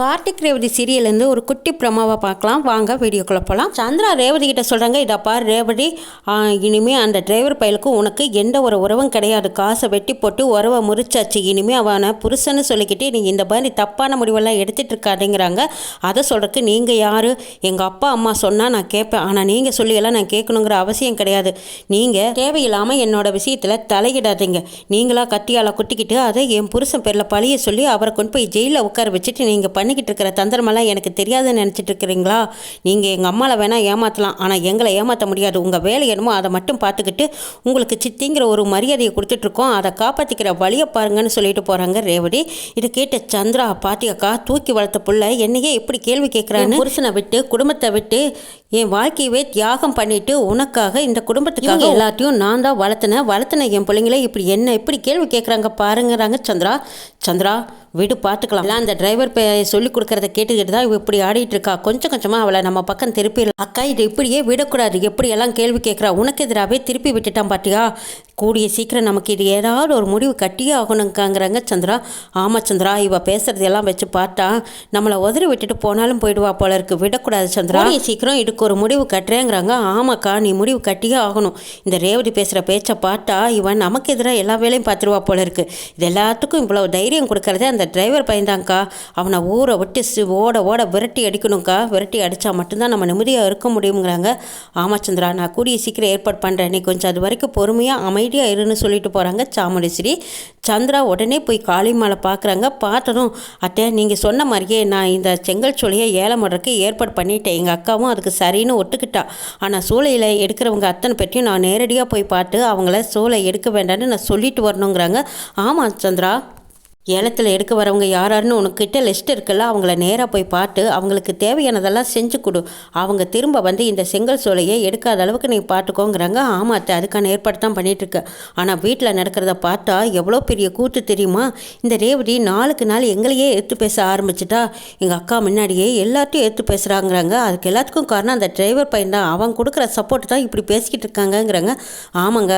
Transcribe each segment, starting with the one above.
கார்த்திக் ரேவதி சீரியல்லேருந்து ஒரு குட்டி பிரமாவை பார்க்கலாம். வாங்க வீடியோக்குள்ளே போகலாம். சந்திரா ரேவதி கிட்ட சொல்கிறாங்க இதை பார் ரேவதி இனிமேல் இனிமே அந்த டிரைவர் பயலுக்கும் உனக்கு எந்த ஒரு உறவும் கிடையாது. காசை வெட்டி போட்டு உறவை முறிச்சாச்சு. இனிமே அவனை புருஷன்னு சொல்லிக்கிட்டு நீங்கள் இந்த மாதிரி தப்பான முடிவெல்லாம் எடுத்துட்டு இருக்காதேங்கிறாங்க. அதை சொல்கிறதுக்கு நீங்கள் யார்? எங்கள் அப்பா அம்மா சொன்னால் நான் கேட்பேன். ஆனால் நீங்கள் சொல்லியெல்லாம் நான் கேட்கணுங்கிற அவசியம் கிடையாது. நீங்கள் தேவையில்லாமல் என்னோட விஷயத்தில் தலையிடாதீங்க. நீங்களா கத்தியால் குத்திக்கிட்டு அதை என் புருஷன் பேரில் பழிய சொல்லி அவரை கொண்டு போய் ஜெயிலில் உட்கார வச்சுட்டு நீங்கள் பண்ணிக்கிட்டு இருக்கிற தந்திரமெல்லாம் எனக்கு தெரியாதுன்னு நினச்சிட்டு இருக்கிறீங்களா நீங்கள் எங்கள் அம்மாவை வேணால் ஏமாற்றலாம் ஆனால் எங்களை ஏமாற்ற முடியாது. உங்கள் வேலை என்னமோ அதை மட்டும் பார்த்துக்கிட்டு உங்களுக்கு சித்திங்கிற ஒரு மரியாதையை கொடுத்துட்ருக்கோம். அதை காப்பாற்றிக்கிற வழியை பாருங்கன்னு சொல்லிட்டு போகிறாங்க ரேவதி. இதை கேட்ட சந்திரா பாத்தியாக்கா தூக்கி வளர்த்த புள்ள என்னையே எப்படி கேள்வி கேட்குறான்னு புருஷனை விட்டு குடும்பத்தை விட்டு என் வாழ்க்கையவே தியாகம் பண்ணிட்டு உனக்காக இந்த குடும்பத்துக்காக எல்லாத்தையும் நான் தான் வளர்த்தினேன். வளர்த்தின என் பிள்ளைங்களே இப்படி என்ன எப்படி கேள்வி கேட்குறாங்க பாருங்கிறாங்க சந்திரா. சந்திரா விடு பார்த்துக்கலாம். எல்லாம் அந்த டிரைவர் பே சொல்லி கொடுக்கறத கேட்டுக்கிட்டு தான் இப்படி ஆடிட்டு இருக்கா. கொஞ்சம் கொஞ்சமாக அவளை நம்ம பக்கம் திருப்பிடலாம். அக்கா இது இப்படியே விடக்கூடாது. எப்படியெல்லாம் கேள்வி கேட்குறா? உனக்கு எதிராகவே திருப்பி விட்டுட்டான் பாத்தியா? கூடிய சீக்கிரம் நமக்கு இது ஏதாவது ஒரு முடிவு கட்டியே ஆகணுங்காங்கிறாங்க சந்திரா. ஆமாம் சந்திரா இவ பேசுறதெல்லாம் வச்சு பார்த்தா நம்மளை உதறி விட்டுட்டு போனாலும் போயிடுவா போல இருக்கு. விடக்கூடாது சந்திரா. கூடிய சீக்கிரம் இதுக்கு ஒரு முடிவு கட்டுறேங்கிறாங்க. ஆமாக்கா நீ முடிவு கட்டியே ஆகணும். இந்த ரேவதி பேசுகிற பேச்சை பார்த்தா இவன் நமக்கு எதிராக எல்லா வேலையும் பார்த்துருவா போல இருக்கு. இது எல்லாத்துக்கும் இவ்வளோ தைரியம் கொடுக்கறதே அந்த டிரைவர் பையன்தான்க்கா அவனை ஊரை விட்டு ஓட ஓட விரட்டி அடிக்கணும்க்கா. விரட்டி அடித்தா மட்டும்தான் நம்ம நிம்மதியாக இருக்க முடியுங்கிறாங்க ஆமாம் சந்திரா நான் கூடிய சீக்கிரம் ஏற்பாடு பண்ணுறேன் நீ கொஞ்சம் அது வரைக்கும் பொறுமையாக அமைதியாக இருன்னு சொல்லிட்டு போகிறாங்க சாமுண்டேஸ்வரி. சந்திரா உடனே போய் காளிமாலை பார்க்குறாங்க பார்த்ததும் அத்தை நீங்கள் சொன்ன மாதிரியே நான் இந்த செங்கல் சோலையை ஏலம் ஏற்பாடு பண்ணிட்டேன். எங்கள் அக்காவும் அதுக்கு சரின்னு ஒட்டுக்கிட்டா ஆனால் சூளையில் எடுக்கிறவங்க அத்தனை பற்றியும் நான் நேரடியாக போய் பார்த்து அவங்கள சூளை எடுக்க வேண்டாம்னு நான் சொல்லிட்டு வரணுங்கிறாங்க. ஆமாம் சந்திரா. ஏலத்தில் எடுக்க வரவங்க யாராருன்னு உனக்கிட்ட லிஸ்ட் இருக்குல்ல அவங்கள நேராக போய் பார்த்து அவங்களுக்கு தேவையானதெல்லாம் செஞ்சு கொடு. அவங்க திரும்ப வந்து இந்த செங்கல் சோலையை எடுக்காத அளவுக்கு நீ பார்த்துக்கோங்கிறாங்க. ஆமாம் அதுக்கான ஏற்பாடு தான் பண்ணிகிட்ருக்கேன் ஆனால் வீட்டில் நடக்கிறத பார்த்தா எவ்வளோ பெரிய கூத்து தெரியுமா? இந்த ரேவதி நாளுக்கு நாள் எங்களையே எடுத்து பேச ஆரம்பிச்சிட்டா. எங்கள் அக்கா முன்னாடியே எல்லாத்தையும் எடுத்து பேசுகிறாங்கிறாங்க அதுக்கு எல்லாத்துக்கும் காரணம் அந்த டிரைவர் பையன் தான். அவன் கொடுக்குற சப்போர்ட் தான் இப்படி பேசிக்கிட்டு இருக்காங்கங்கிறாங்க. ஆமாங்க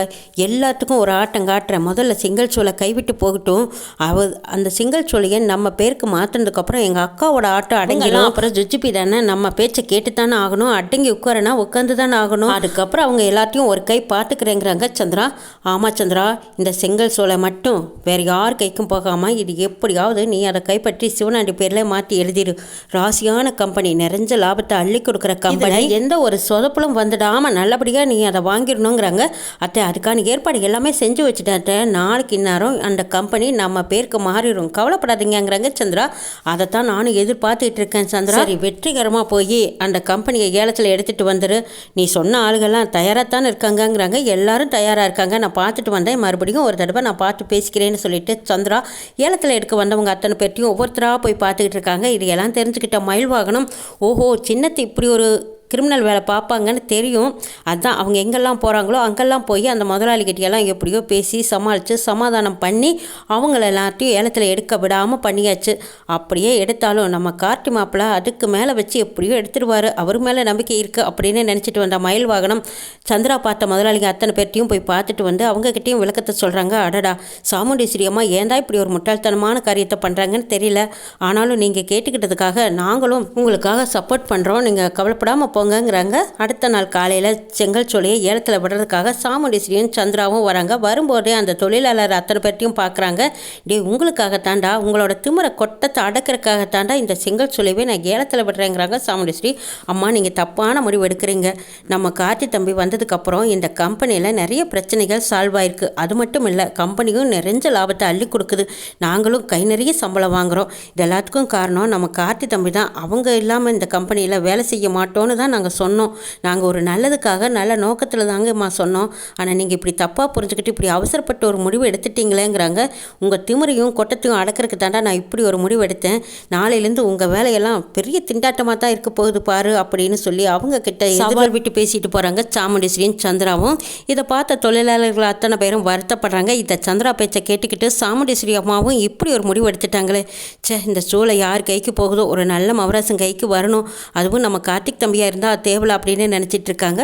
எல்லாத்துக்கும் ஒரு ஆட்டம் காட்டுறேன் முதல்ல செங்கல் சோலை கைவிட்டு போகட்டும். அவ அந்த சிங்கிள் சோழியை நம்ம பேருக்கு மாற்றினதுக்கப்புறம் எங்கள் அக்காவோட ஆட்டம் அடங்கிடும் அப்புறம் ஜுஜிபி தானே? நம்ம பேச்சை கேட்டு தானே ஆகணும். அடங்கி உட்காரனா உட்காந்து தானே ஆகணும். அதுக்கப்புறம் அவங்க எல்லாத்தையும் ஒரு கை பார்த்துக்கிறேங்கிறாங்க சந்திரா. ஆமாம் சந்திரா இந்த செங்கல் சோலை மட்டும் வேறு யார் கைக்கும் போகாமல் இது எப்படியாவது நீ அதை கைப்பற்றி சிவனாண்டி பேரில் மாற்றி எழுதிடு ராசியான கம்பெனி நிறைஞ்ச லாபத்தை அள்ளி கொடுக்குற கம்பெனி. எந்த ஒரு சொதப்பலும் வந்துடாமல் நல்லபடியாக நீ அதை வாங்கிடணுங்கிறாங்க. அத்தை அதுக்கான ஏற்பாடு எல்லாமே செஞ்சு வச்சுட்டேன். நாளைக்கு இந்நேரம் அந்த கம்பெனி நம்ம பேருக்கு மாறிடும் கவலைப்படாதீங்கங்கிறாங்க சந்திரா. அதைத்தான் நானும் எதிர்பார்த்துட்டு இருக்கேன் சந்திரா. சரி வெற்றிகரமாக போய் அந்த கம்பெனியை ஏலத்தில் எடுத்துகிட்டு வந்துரு. நீ சொன்ன ஆளுகள்லாம் தயாராக இருக்காங்கங்கிறாங்க. எல்லாரும் தயாராக இருக்காங்க. நான் பார்த்துட்டு வந்தேன். மறுபடியும் ஒரு தடவை நான் பார்த்து பேசிக்கிறேன்னு சொல்லிட்டு சந்திரா ஏலத்தில் எடுக்க வந்தவங்க அத்தனை பேர்ட்டையும் ஒவ்வொருத்தராக போய் பார்த்துக்கிட்டு இருக்காங்க இது எல்லாம் தெரிஞ்சுக்கிட்ட மயில் வாகனம் ஓஹோ சின்னத்தை இப்படி ஒரு கிரிமினல் வேலை பார்ப்பாங்கன்னு தெரியும். அதுதான் அவங்க எங்கெல்லாம் போகிறாங்களோ அங்கெல்லாம் போய் அந்த முதலாளிகிட்டையெல்லாம் எப்படியோ பேசி சமாளித்து சமாதானம் பண்ணி அவங்கள எல்லாத்தையும் ஏலத்தில் எடுக்க விடாமல் பண்ணியாச்சு. அப்படியே எடுத்தாலும் நம்ம கார்த்தி மாப்பிள்ள அதுக்கு மேலே வச்சு எப்படியோ எடுத்துடுவார் அவர் மேலே நம்பிக்கை இருக்குது அப்படின்னு நினச்சிட்டு வந்த மயில் வாகனம் சந்திரா பார்த்த முதலாளிங்க அத்தனை பேர்ட்டையும் போய் பார்த்துட்டு வந்து அவங்கக்கிட்டையும் விளக்கத்தை சொல்கிறாங்க அடடா சாமுண்டீஸ்வரி அம்மா ஏந்தா இப்படி ஒரு முட்டாள்தனமான காரியத்தை பண்ணுறாங்கன்னு தெரியல. ஆனாலும் நீங்கள் கேட்டுக்கிட்டதுக்காக நாங்களும் உங்களுக்காக சப்போர்ட் பண்ணுறோம் நீங்கள் கவலைப்படாமல் போங்கங்கிறாங்க. அடுத்த நாள் காலையில் செங்கல் சோலையை ஏலத்தில் விடுறதுக்காக சாமுண்டீஸ்வரியும் சந்திராவும் வராங்க. வரும்போதே அந்த தொழிலாளர் அத்தனை பேர்ட்டையும் பார்க்குறாங்க டே உங்களுக்காகத்தாண்டா உங்களோட திமுறை கொட்டத்தை அடக்கிறதுக்காகத்தாண்டா இந்த செங்கல் சோலையை நான் ஏலத்தில் விடுறேங்கிறாங்க சாமுண்டீஸ்வரி. அம்மா நீங்கள் தப்பான முடிவு எடுக்கிறீங்க. நம்ம கார்த்தி தம்பி வந்ததுக்கப்புறம் இந்த கம்பெனியில் நிறைய பிரச்சனைகள் சால்வ் ஆயிருக்கு. அது மட்டும் இல்லை கம்பெனியும் நிறைஞ்ச லாபத்தை அள்ளி கொடுக்குது. நாங்களும் கை நிறைய சம்பளம் வாங்குகிறோம் இது எல்லாத்துக்கும் காரணம் நம்ம கார்த்தி தம்பி தான். அவங்க இல்லாமல் இந்த கம்பெனியில் வேலை செய்ய மாட்டோன்னு தான் நாங்கள் சொன்னோம். நாங்கள் ஒரு நல்லதுக்காக நல்ல நோக்கத்தில் தாங்கம்மா சொன்னோம். ஆனால் நீங்கள் இப்படி தப்பாக புரிஞ்சுக்கிட்டு இப்படி அவசரப்பட்டு ஒரு முடிவு எடுத்துட்டீங்களேங்கிறாங்க. உங்கள் திமிரையும் கொட்டத்தையும் அடக்கிறதுக்கு தாண்டா நான் இப்படி ஒரு முடிவு எடுத்தேன். நாளையிலேருந்து உங்கள் வேலையெல்லாம் பெரிய திண்டாட்டமாக தான் இருக்க போகுது பாரு அப்படின்னு சொல்லி அவங்க கிட்ட சவால். விட்டு பேசிட்டு போகிறாங்க சாமுண்டீஸ்வரியும் சந்திராவும். இதை பார்த்த தொழிலாளர்கள் அத்தனை பேரும் வருத்தப்படுறாங்க. இந்த சந்திரா பேச்சை கேட்டுக்கிட்டு சாமுண்டீஸ்வரி அம்மாவும் இப்படி ஒரு முடிவு எடுத்துட்டாங்களே. ச்சே இந்த சூளை யார் கைக்கு போகுதோ ஒரு நல்ல மவராசன் கைக்கு வரணும். அதுவும் நம்ம கார்த்திக் தம்பியாக இருந்தால் தேவலை அப்படின்னு நினச்சிட்டு இருக்காங்க.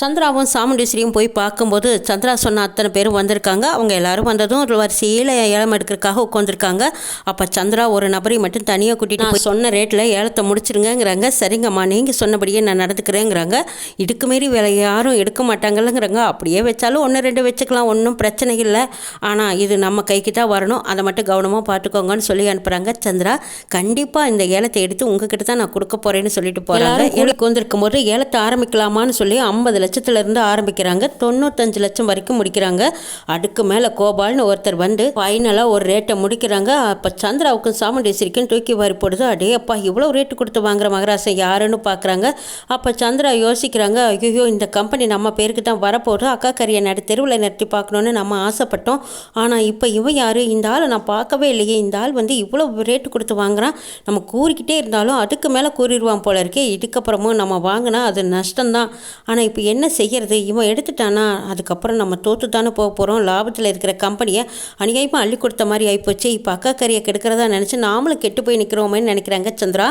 சந்திராவும் சாமுண்டீஸ்வரியும் போய் பார்க்கும்போது சந்திரா சொன்ன அத்தனை பேரும் வந்திருக்காங்க. அவங்க எல்லாரும் வந்ததும் ஒரு வரிசையில் ஏலம் எடுக்கிறதுக்காக உட்காந்துருக்காங்க அப்போ சந்திரா ஒரு நபரை மட்டும் தனியாக கூட்டிட்டு போய் சொன்ன ரேட்டில் ஏலத்தை முடிச்சிருங்கங்கிறாங்க. சரிங்கம்மா நீங்கள் சொன்னபடியே நான் நடந்துக்கிறேங்கிறாங்க. இதுக்கு வேலை யாரும் எடுக்க மாட்டாங்கல்லங்கிறாங்க. அப்படியே வச்சாலும் ஒன்று ரெண்டு வச்சுக்கலாம். ஒன்றும் பிரச்சனை இல்லை. ஆனால் இது நம்ம கைக்கு தான் வரணும். அதை மட்டும் கவனமாக பார்த்துக்கோங்கன்னு சொல்லி அனுப்புகிறாங்க சந்திரா. கண்டிப்பாக இந்த ஏலத்தை எடுத்து உங்ககிட்ட தான் நான் கொடுக்க போகிறேன்னு சொல்லிட்டு போகிறாங்க ஏலக்கு வந்திருக்கும் போது ஏலத்தை ஆரம்பிக்கலாமான்னு சொல்லி ஐம்பது லட்சத்துலேருந்து ஆரம்பிக்கிறாங்க. தொண்ணூத்தஞ்சு லட்சம் வரைக்கும் முடிக்கிறாங்க. அதுக்கு மேலே கோபால்னு ஒருத்தர் வந்து ஃபைனலாக ஒரு ரேட்டை முடிக்கிறாங்க. அப்போ சந்திராவுக்கும் சாமுண்டேஸ்வரிக்கும் தூக்கி வாரி போடுது. அடே அப்பா இவ்வளோ ரேட்டு கொடுத்து வாங்குற மகராசன் யாருன்னு பார்க்குறாங்க அப்போ சந்திரா யோசிக்கிறாங்க ஐயோ இந்த கம்பெனி நம்ம பேருக்கு தான் வரப்போகுது. அக்கா கரியை நடு தெருவில் நிறுத்தி பார்க்கணுன்னு நம்ம ஆசைப்பட்டோம். ஆனால் இப்போ இவன் யார்? இந்த ஆளை நான் பார்க்கவே இல்லையே. இந்த ஆள் வந்து இவ்வளோ ரேட்டு கொடுத்து வாங்குறான். நம்ம கூறிக்கிட்டே இருந்தாலும் அதுக்கு மேலே கூறிடுவான் போல இருக்கே. இதுக்கப்புறமும் நம்ம வாங்கினா அது நஷ்டம்தான். ஆனால் இப்போ என்ன செய்கிறது இவன் எடுத்துட்டானா? அதுக்கப்புறம் நம்ம தோற்று தானே போக போகிறோம் லாபத்தில் இருக்கிற கம்பெனியை அநியாயமாக அள்ளி கொடுத்த மாதிரி ஆகிப்போச்சு இப்போ அக்கா கறியை கெடுக்கிறதா நினச்சி நாமளும் கெட்டு போய் நிற்கிறோமேன்னு நினைக்கிறாங்க சந்திரா.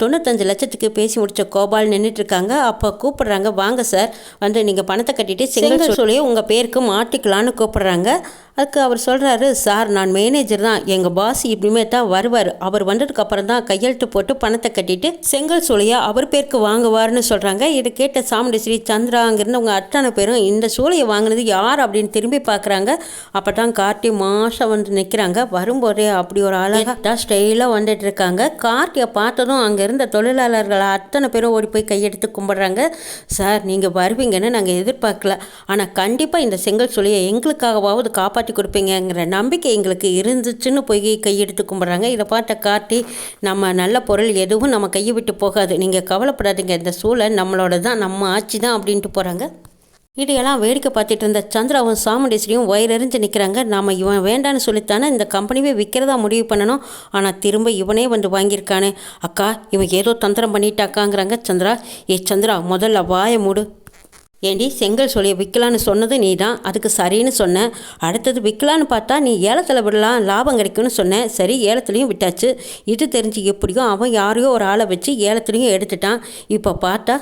தொண்ணூத்தஞ்சு லட்சத்துக்கு பேசி முடிச்ச கோபால் நின்றுட்டு இருக்காங்க அப்போ கூப்பிடுறாங்க வாங்க சார் வந்து நீங்கள் பணத்தை கட்டிட்டு செங்கல் சொல்லியே உங்கள் பேருக்கு மாட்டிக்கலான்னு கூப்பிடுறாங்க. அதுக்கு அவர் சொல்கிறாரு சார் நான் மேனேஜர் தான். எங்கள் பாஸ் இப்படிமே தான் வருவார். அவர் வந்ததுக்கு அப்புறம் தான் கையெழுத்து போட்டு பணத்தை கட்டிட்டு செங்கல் சூளையை அவர் பேருக்கு வாங்குவார்னு சொல்கிறாங்க இதை கேட்ட சாமுண்டேஸ்வரி சந்திரா அங்கேருந்து உங்கள் அத்தனை பேரும் இந்த சூளையை வாங்கினது யார் அப்படின்னு திரும்பி பார்க்குறாங்க அப்போ தான் கார்த்தி மாஷா வந்து நிற்கிறாங்க வரும்போதே அப்படி ஒரு அழகாக ஸ்டைலாக வந்துட்டு இருக்காங்க கார்த்தியை பார்த்ததும் அங்கே இருந்த தொழிலாளர்கள் அத்தனை பேரும் ஓடி போய் கையெடுத்து கும்பிட்றாங்க. சார் நீங்கள் வருவீங்கன்னு நாங்கள் எதிர்பார்க்கல. ஆனால் கண்டிப்பாக இந்த செங்கல் சூளையை எங்களுக்காகவாவது காப்பாற்றி காப்பாற்றி கொடுப்பீங்கிற நம்பிக்கை எங்களுக்கு இருந்துச்சுன்னு போய் கையெடுத்து கும்பிட்றாங்க. இதை பார்த்த காட்டி நம்ம நல்ல பொருள் எதுவும் நம்ம கையை விட்டு போகாது. நீங்கள் கவலைப்படாதீங்க. இந்த சூழல் நம்மளோட தான் நம்ம ஆட்சி தான் அப்படின்ட்டு போகிறாங்க இதையெல்லாம் வேடிக்கை பார்த்துட்டு இருந்த சந்திராவும் சாமுண்டேஸ்வரியும் வயிறறிஞ்சு நிற்கிறாங்க நாம் இவன் வேண்டான்னு சொல்லித்தானே இந்த கம்பெனியே விற்கிறதா முடிவு பண்ணணும். ஆனால் திரும்ப இவனே வந்து வாங்கியிருக்கானே. அக்கா இவன் ஏதோ தந்திரம் பண்ணிட்டாக்காங்கிறாங்க சந்திரா. ஏ சந்திரா முதல்ல வாய மூடு. ஏண்டி செங்கல் சொல்லியை விற்கலான்னு சொன்னது நீ தான் அதுக்கு சரின்னு சொன்னேன் அடுத்தது விற்கலான்னு பார்த்தா நீ ஏலத்தில் விடலாம் லாபம் கிடைக்கும்னு சொன்னேன் சரி ஏலத்துலேயும் விட்டாச்சு. இது தெரிஞ்சு எப்படியும் அவன் யாரையோ ஒரு ஆளை வச்சு ஏலத்துலேயும் எடுத்துட்டான். இப்போ பார்த்தா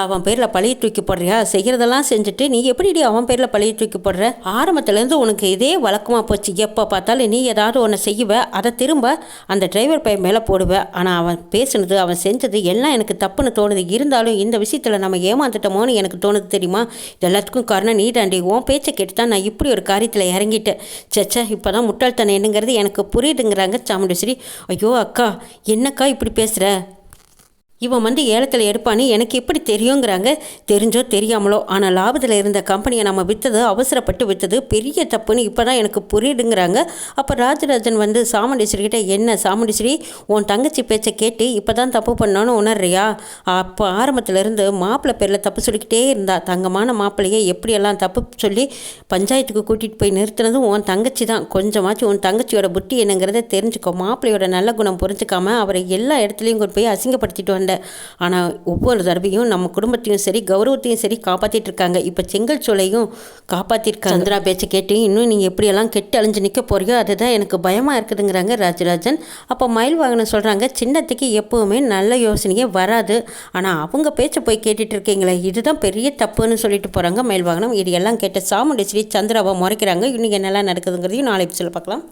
அவன் பேரில் பழைய தூக்கி போடுறியா? செய்கிறதெல்லாம் செஞ்சுட்டு நீ எப்படி அவன் பேரில் பழைய தூக்கி போடுற? ஆரம்பத்துலேருந்து உனக்கு இதே வழக்கமாக போச்சு. எப்போ பார்த்தாலும் நீ ஏதாவது ஒன்று செய்வ அதை திரும்ப அந்த டிரைவர் பையன் மேலே போடுவேன் ஆனால் அவன் பேசுனது அவன் செஞ்சது எல்லாம் எனக்கு தப்புன்னு தோணுது. இருந்தாலும் இந்த விஷயத்தில் நம்ம ஏமாந்துட்டோமோன்னு எனக்கு தோணுது தெரியுமா? எல்லாத்துக்கும் காரணம் நீ தாண்டி உன் பேச்சை கேட்டு தான் நான் இப்படி ஒரு காரியத்தில் இறங்கிட்டேன். சச்சா இப்போ தான் முட்டாள்தனம் என்னங்கிறது எனக்கு புரியுதுங்கிறாங்க சாமுண்டேஸ்வரி. ஐயோ அக்கா என்னக்கா இப்படி பேசுகிற இவன் வந்து ஏலத்தில் எடுப்பான்னு எனக்கு எப்படி தெரியுங்கிறாங்க. தெரிஞ்சோ தெரியாமலோ ஆனால் லாபத்தில் இருந்த கம்பெனியை நம்ம விற்றது அவசரப்பட்டு விற்றது பெரிய தப்புன்னு இப்போ தான் எனக்கு புரியுதுங்கிறாங்க. அப்போ ராஜராஜன் வந்து சாமுண்டீஸ்வரிகிட்ட என்ன சாமுண்டீஸ்வரி உன் தங்கச்சி பேச்சை கேட்டு இப்போ தான் தப்பு பண்ணோன்னு உணர்றியா? அப்போ ஆரம்பத்திலேருந்து மாப்பிள்ளை பேரில் தப்பு சொல்லிக்கிட்டே இருந்தா. தங்கமான மாப்பிள்ளையை எப்படியெல்லாம் தப்பு சொல்லி பஞ்சாயத்துக்கு கூட்டிகிட்டு போய் நிறுத்தினதும் உன் தங்கச்சி தான். கொஞ்சமாச்சும் உன் தங்கச்சியோட புத்தி என்னங்கிறத தெரிஞ்சுக்கோ. மாப்பிள்ளையோட நல்ல குணம் புரிஞ்சுக்காம அவரை எல்லா இடத்துலையும் கொண்டு போய் அசிங்கப்படுத்திட்டு வந்த ஆனால் ஒவ்வொரு தடவையும் நம்ம குடும்பத்தையும் சரி கௌரவத்தையும் சரி காப்பாற்றிட்டு இருக்காங்க. இப்போ செங்கல் சோலையும் காப்பாற்றிருக்காங்க சந்திரா பேச்சை கேட்டு இன்னும் நீங்கள் எப்படியெல்லாம் கெட்டு அழிஞ்சு நிற்க போறியோ அதுதான் எனக்கு பயமாக இருக்குதுங்கிறாங்க ராஜராஜன். அப்போ மயில் வாகனம் சொல்கிறாங்க சின்னத்துக்கு எப்போவுமே நல்ல யோசனையே வராது. ஆனால் அவங்க பேச்சை போய் கேட்டுட்டு இருக்கீங்களே இதுதான் பெரிய தப்புன்னு சொல்லிட்டு போகிறாங்க மயில் வாகனம். இது எல்லாம் கேட்ட சாமுண்டேஸ்வரி சந்திராவை முறைக்கிறாங்க. இன்னைக்கு என்னெல்லாம் நடக்குதுங்கிறதையும் நாளை சொல்ல பார்க்கலாம்.